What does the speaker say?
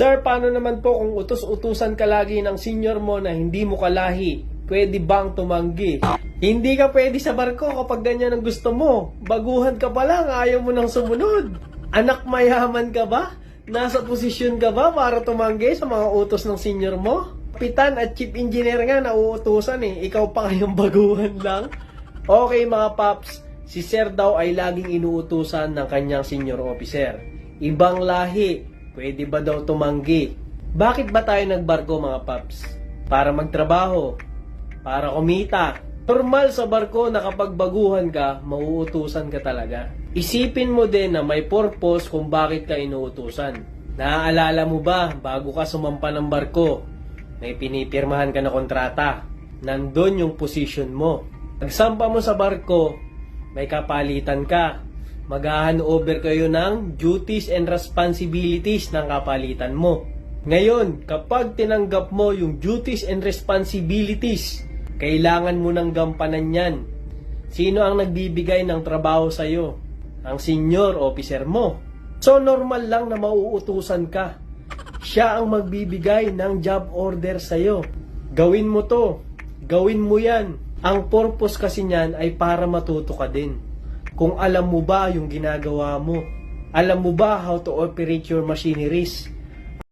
Sir, paano naman po kung utos-utusan ka lagi ng senior mo na hindi mo kalahi? Pwede bang tumanggi? Hindi ka pwede sa barko kapag ganyan ang gusto mo. Baguhan ka pa lang, ayaw mo nang sumunod. Anak mayaman ka ba? Nasa posisyon ka ba para tumanggi sa mga utos ng senior mo? Kapitan at chief engineer nga nauutusan eh. Ikaw pa kayong baguhan lang. Okay mga paps, si Sir daw ay laging inuutusan ng kanyang senior officer. Ibang lahi, pwede ba daw tumanggi? Bakit ba tayo nagbarko mga paps? Para magtrabaho, para kumita. Normal sa barko na kapag baguhan ka, mauutusan ka talaga. Isipin mo din na may purpose kung bakit ka inuutusan. Naaalala mo ba, bago ka sumampa ng barko, may pinipirmahan ka na kontrata. Nandun yung position mo. Pagsampa mo sa barko, may kapalitan ka. Mag over kayo ng duties and responsibilities ng kapalitan mo. Ngayon, kapag tinanggap mo yung duties and responsibilities, kailangan mo ng gampanan yan. Sino ang nagbibigay ng trabaho sa'yo? Ang senior officer mo. So normal lang na mauutusan ka. Siya ang magbibigay ng job order sa'yo. Gawin mo to. Gawin mo yan. Ang purpose kasi niyan ay para matuto ka din. Kung alam mo ba yung ginagawa mo. Alam mo ba how to operate your machineries.